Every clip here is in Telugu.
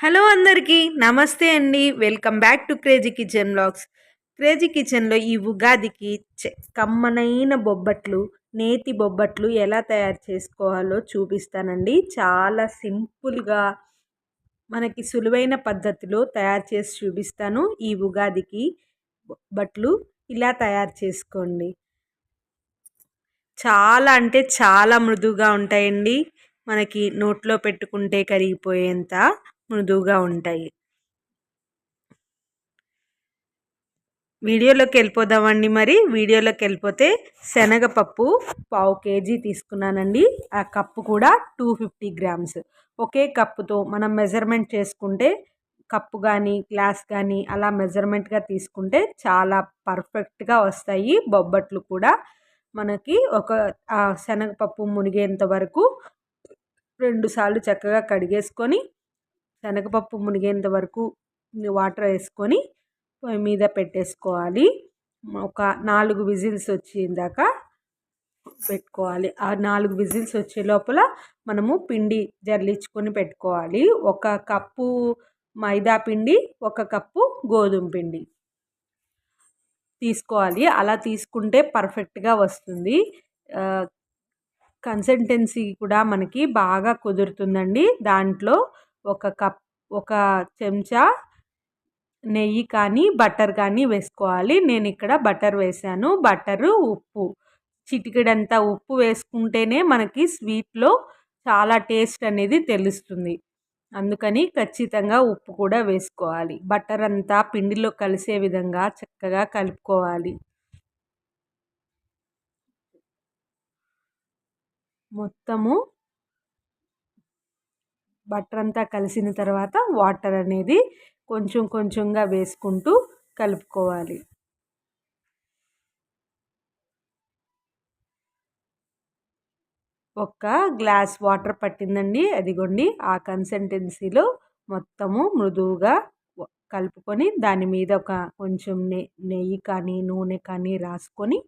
హలో అందరికీ నమస్తే అండి. Welcome back to crazy kitchen blogs crazy కిచెన్లో ఈ ఉగాదికి కమ్మనైన బొబ్బట్లు నేతి బొబ్బట్లు ఎలా తయారు చేసుకోవాలో చూపిస్తానండి. చాలా సింపుల్గా మనకి సులువైన పద్ధతిలో తయారు చేసి చూపిస్తాను ఈ ఉగాదికి బొబ్బట్లు. ఇలా తయారు చేసుకోండి. చాలా అంటే చాలా మృదువుగా ఉంటాయండి. మనకి నోట్లో పెట్టుకుంటే కరిగిపోయేంత. మృదువుగా ఉంటాయి. వీడియోలోకి వెళ్ళిపోదామండి మరి. వీడియోలోకి వెళ్ళిపోతే శనగపప్పు పావు కేజీ తీసుకున్నానండి. ఆ కప్పు కూడా టూ ఫిఫ్టీ గ్రామ్స్. ఒకే కప్పుతో మనం మెజర్మెంట్ చేసుకుంటే కప్పు కానీ గ్లాస్ కానీ అలా మెజర్మెంట్గా తీసుకుంటే చాలా పర్ఫెక్ట్గా వస్తాయి. బొబ్బట్లు కూడా మనకి ఒక శనగపప్పు మునిగేంత వరకు రెండుసార్లు చక్కగా కడిగేసుకొని శనగపప్పు మునిగేంత వరకు వాటర్ వేసుకొని పొయ్యి మీద పెట్టేసుకోవాలి. ఒక నాలుగు విజిల్స్ వచ్చేదాక పెట్టుకోవాలి. ఆ నాలుగు విజిల్స్ వచ్చే లోపల మనము పిండి జల్లించుకొని పెట్టుకోవాలి. ఒక కప్పు మైదా పిండి ఒక కప్పు గోధుమ పిండి తీసుకోవాలి. అలా తీసుకుంటే పర్ఫెక్ట్గా వస్తుంది. కన్సిస్టెన్సీ కూడా మనకి బాగా కుదురుతుందండి దాంట్లో. ఒక కప్ ఒక చెంచా నెయ్యి కానీ బటర్ కానీ వేసుకోవాలి. నేను ఇక్కడ బటర్ వేసాను. బటరు ఉప్పు. చిటికిడంతా ఉప్పు వేసుకుంటేనే మనకి స్వీట్లో చాలా టేస్ట్ అనేది తెలుస్తుంది. అందుకని ఖచ్చితంగా ఉప్పు కూడా వేసుకోవాలి. బటర్ అంతా పిండిలో కలిసే విధంగా చక్కగా కలుపుకోవాలి. మొత్తము బటర్ అంతా కలిసిన తర్వాత వాటర్ అనేది కొంచెం కొంచెంగా వేసుకుంటూ కలుపుకోవాలి. ఒక్క గ్లాస్ వాటర్ పట్టిందండి. అదిగోండి ఆ కన్సిస్టెన్సీలో మొత్తము మృదువుగా కలుపుకొని దాని మీద ఒక కొంచెం నెయ్యి కానీ నూనె కానీ రాసుకొని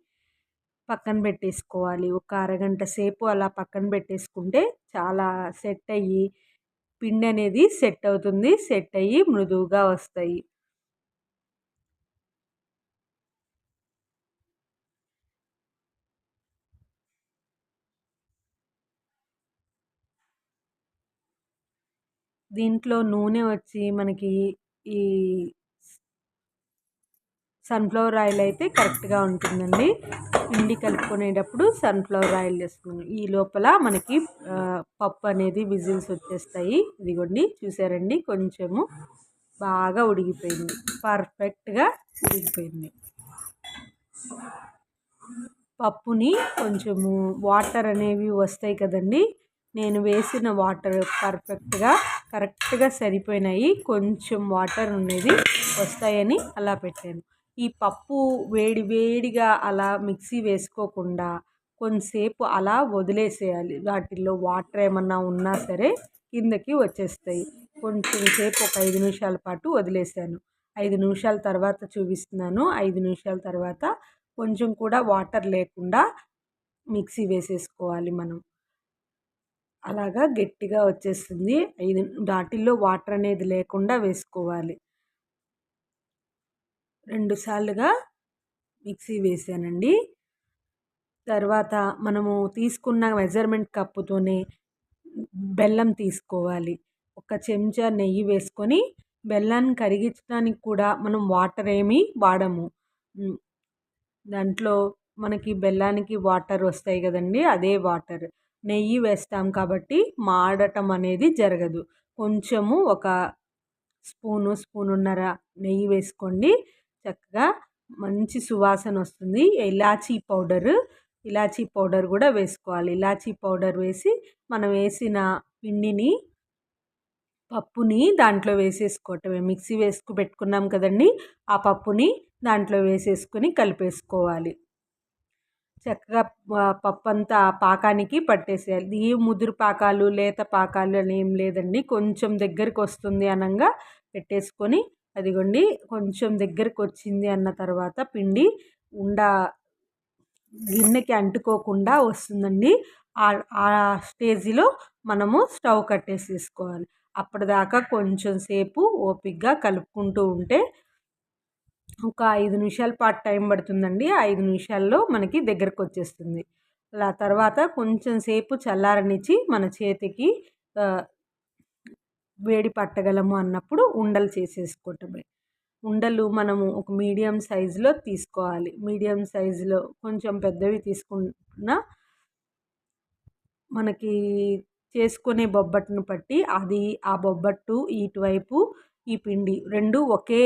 పక్కన పెట్టేసుకోవాలి. ఒక అరగంట సేపు అలా పక్కన పెట్టేసుకుంటే చాలా సెట్ అయ్యి పిండి అనేది సెట్ అవుతుంది సెట్ అయ్యి మృదువుగా వస్తాయి. దీంట్లో నూనె వచ్చి మనకి ఈ సన్ఫ్లవర్ ఆయిల్ అయితే కరెక్ట్గా ఉంటుందండి. పిండి కలుపుకునేటప్పుడు సన్ఫ్లవర్ ఆయిల్ వేసుకుని ఈ లోపల మనకి పప్పు అనేది విజిల్స్ వచ్చేస్తాయి. ఇదిగోండి చూసారండి? కొంచెము బాగా ఉడిగిపోయింది పర్ఫెక్ట్గా ఉడిగిపోయింది పప్పుని కొంచెము వాటర్ అనేవి వస్తాయి కదండి. నేను వేసిన వాటర్ పర్ఫెక్ట్గా కరెక్ట్గా సరిపోయినాయి. కొంచెం వాటర్ ఉండేది వస్తాయని అలా పెట్టాను. ఈ పప్పు వేడి వేడిగా అలా మిక్సీ వేసుకోకుండా కొంతసేపు అలా వదిలేసేయాలి. వాటిల్లో వాటర్ ఏమన్నా ఉన్నా సరే కిందకి వచ్చేస్తాయి. కొంచెం సేపు ఒక ఐదు నిమిషాల పాటు వదిలేసాను. ఐదు నిమిషాల తర్వాత చూపిస్తున్నాను. ఐదు నిమిషాల తర్వాత కొంచెం కూడా వాటర్ లేకుండా మిక్సీ వేసేసుకోవాలి మనం. అలాగా గట్టిగా వచ్చేస్తుంది. ఐదు వాటిల్లో వాటర్ అనేది లేకుండా వేసుకోవాలి. రెండు సార్లుగా మిక్సీ వేసానండి. తర్వాత మనము తీసుకున్న మెజర్మెంట్ కప్పుతోనే బెల్లం తీసుకోవాలి. ఒక చెంచా నెయ్యి వేసుకొని బెల్లాన్ని కరిగించడానికి కూడా మనం వాటర్ ఏమీ వాడము. దాంట్లో మనకి బెల్లానికి వాటర్ వస్తాయి కదండి అదే వాటర్. నెయ్యి వేస్తాం కాబట్టి మాడటం అనేది జరగదు. కొంచెము ఒక స్పూను స్పూనున్నర నెయ్యి వేసుకోండి. చక్కగా మంచి సువాసన వస్తుంది. ఇలాచీ పౌడరు ఇలాచీ పౌడర్ కూడా వేసుకోవాలి. ఇలాచీ పౌడర్ వేసి మనం వేసిన పిండిని పప్పుని దాంట్లో వేసేసుకోవటమే. మిక్సీ వేసుకు పెట్టుకున్నాం కదండి ఆ పప్పుని దాంట్లో వేసేసుకొని కలిపేసుకోవాలి. చక్కగా పప్పు అంతా పాకానికి పట్టేసేయాలి. ఏ ముదురు పాకాలు లేత పాకాలు అని ఏం లేదండి. కొంచెం దగ్గరికి వస్తుంది అనగా పెట్టేసుకొని అదిగోండి కొంచెం దగ్గరకు వచ్చింది అన్న తర్వాత పిండి ఉండ గిన్నెకి అంటుకోకుండా వస్తుందండి. ఆ స్టేజ్లో మనము స్టవ్ కట్టేసేసుకోవాలి. అప్పటిదాకా కొంచెం సేపు ఓపిక్గా కలుపుకుంటూ ఉంటే ఒక ఐదు నిమిషాల పాటు టైం పడుతుందండి. ఐదు నిమిషాల్లో మనకి దగ్గరకు వచ్చేస్తుంది అలా తర్వాత కొంచెం సేపు చల్లారనిచ్చి మన చేతికి వేడి పట్టగలము అన్నప్పుడు ఉండలు చేసేసుకోవటమే. ఉండలు మనము ఒక మీడియం సైజులో తీసుకోవాలి. మీడియం సైజులో కొంచెం పెద్దవి తీసుకున్న మనకి చేసుకునే బొబ్బట్టును బట్టి అది ఆ బొబ్బట్టు ఇటువైపు ఈ పిండి రెండు ఒకే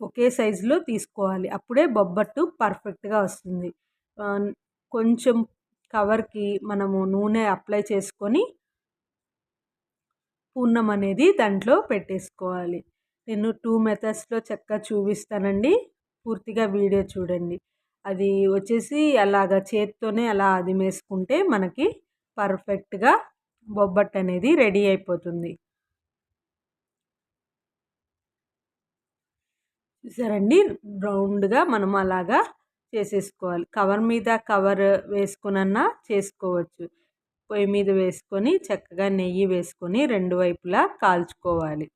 ఒకే సైజులో తీసుకోవాలి. అప్పుడే బొబ్బట్టు పర్ఫెక్ట్గా వస్తుంది. కొంచెం కవర్కి మనము నూనె అప్లై చేసుకొని పూర్ణం అనేది దాంట్లో పెట్టేసుకోవాలి. నేను టూ మెథడ్స్లో చక్కగా చూపిస్తానండి. పూర్తిగా వీడియో చూడండి. అది వచ్చేసి అలాగ చేత్తోనే అలా అదిమేసుకుంటే మనకి పర్ఫెక్ట్గా బొబ్బట్టు అనేది రెడీ అయిపోతుంది. చూసారండి? రౌండ్గా మనం అలాగా చేసేసుకోవాలి. కవర్ మీద కవర్ వేసుకునన్నా చేసుకోవచ్చు. పొయ్యి మీద వేసుకొని చక్కగా నెయ్యి వేసుకొని రెండు వైపులా కాల్చుకోవాలి.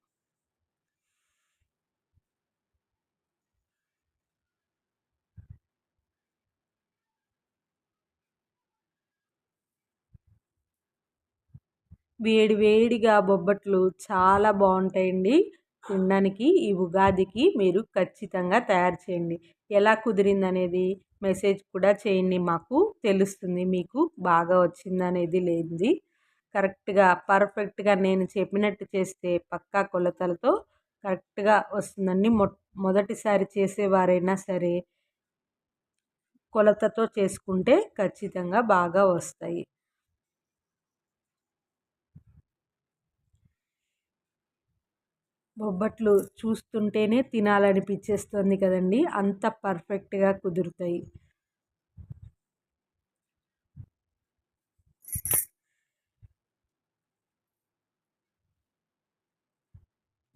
వేడి వేడిగా బొబ్బట్లు చాలా బాగుంటాయండి. తినడానికి ఈ ఉగాదికి మీరు ఖచ్చితంగా తయారు చేయండి. ఎలా కుదిరింది అనేది మెసేజ్ కూడా చేయండి మాకు. తెలుస్తుంది మీకు బాగా వచ్చిందనేది లేనిది. కరెక్ట్గా పర్ఫెక్ట్గా నేను చెప్పినట్టు చేస్తే పక్కా కొలతలతో కరెక్ట్గా వస్తుందండి. మొ మొదటిసారి చేసేవారైనా సరే కొలతతో చేసుకుంటే ఖచ్చితంగా బాగా వస్తాయి. బొబ్బట్లు చూస్తుంటేనే తినాలనిపించేస్తుంది కదండి. అంత పర్ఫెక్ట్గా కుదురుతాయి.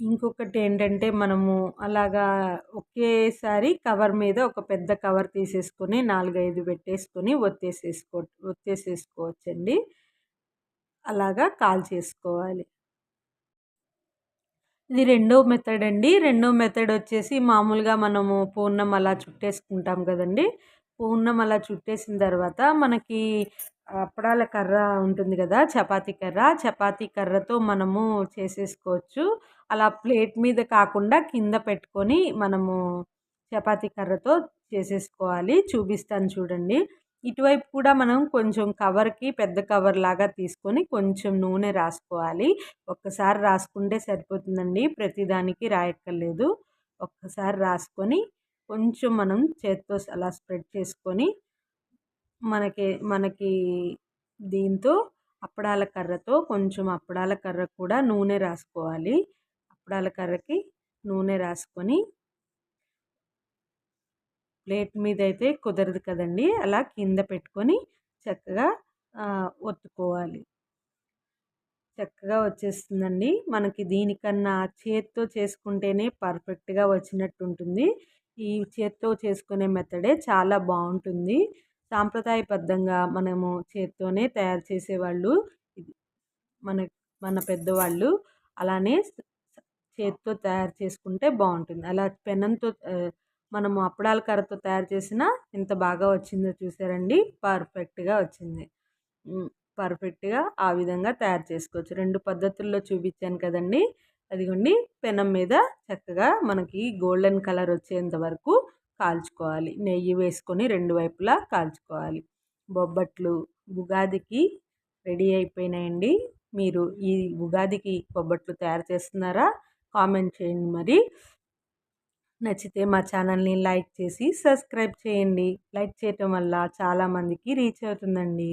ఇంకొకటి ఏంటంటే మనము అలాగా ఒకేసారి కవర్ మీద ఒక పెద్ద కవర్ తీసేసుకొని నాలుగైదు పెట్టేసుకొని ఒత్తేసేసుకో ఒత్తేసేసుకోవచ్చండి. అలాగా కాల్ చేసుకోవాలి ఇది రెండో మెథడ్ అండి. రెండో మెథడ్ వచ్చేసి మామూలుగా మనము పూర్ణం అలా చుట్టేసుకుంటాం కదండి. పూర్ణం అలా చుట్టేసిన తర్వాత మనకి అప్పడాల కర్ర ఉంటుంది కదా చపాతీ కర్ర. చపాతీ కర్రతో మనము చేసేసుకోవచ్చు. అలా ప్లేట్ మీద కాకుండా కింద పెట్టుకొని మనము చపాతీ కర్రతో చేసేసుకోవాలి. చూపిస్తాను చూడండి. ఇటువైపు కూడా మనం కొంచెం కవర్కి పెద్ద కవర్ లాగా తీసుకొని కొంచెం నూనె రాసుకోవాలి. ఒక్కసారి రాసుకుంటే సరిపోతుందండి. ప్రతిదానికి రాయక్కర్లేదు. ఒక్కసారి రాసుకొని కొంచెం మనం చేత్తో అలా స్ప్రెడ్ చేసుకొని మనకి మనకి దీంతో అప్పడాల కర్రతో కొంచెం అప్పడాల కర్ర కూడా నూనె రాసుకోవాలి. అప్పడాల కర్రకి నూనె రాసుకొని ప్లేట్ మీద అయితే కుదరదు కదండి. అలా కింద పెట్టుకొని చక్కగా ఒత్తుకోవాలి. చక్కగా వచ్చేస్తుందండి. మనకి దీనికన్నా చేత్తో చేసుకుంటేనే పర్ఫెక్ట్గా వచ్చినట్టు ఉంటుంది ఈ చేత్తో చేసుకునే మెథడే చాలా బాగుంటుంది. సాంప్రదాయబద్ధంగా మనము చేత్తోనే తయారు చేసేవాళ్ళు మన మన పెద్దవాళ్ళు అలానే చేత్తో తయారు చేసుకుంటే బాగుంటుంది. అలా పెనంతో మనము అప్పడాల కర్రతో తయారు చేసిన ఎంత బాగా వచ్చిందో చూసారండి. పర్ఫెక్ట్గా వచ్చింది. పర్ఫెక్ట్గా ఆ విధంగా తయారు చేసుకోవచ్చు. రెండు పద్ధతుల్లో చూపించాను కదండి. అదిగోండి పెనం మీద చక్కగా మనకి గోల్డెన్ కలర్ వచ్చేంత వరకు కాల్చుకోవాలి. నెయ్యి వేసుకొని రెండు వైపులా కాల్చుకోవాలి. బొబ్బట్లు ఉగాదికి రెడీ అయిపోయినాయండి. మీరు ఈ ఉగాదికి బొబ్బట్లు తయారు చేస్తున్నారా? కామెంట్ చేయండి మరి. నచ్చితే మా ఛానల్ని లైక్ చేసి సబ్స్క్రైబ్ చేయండి. లైక్ చేయటం వల్ల చాలామందికి రీచ్ అవుతుందండి.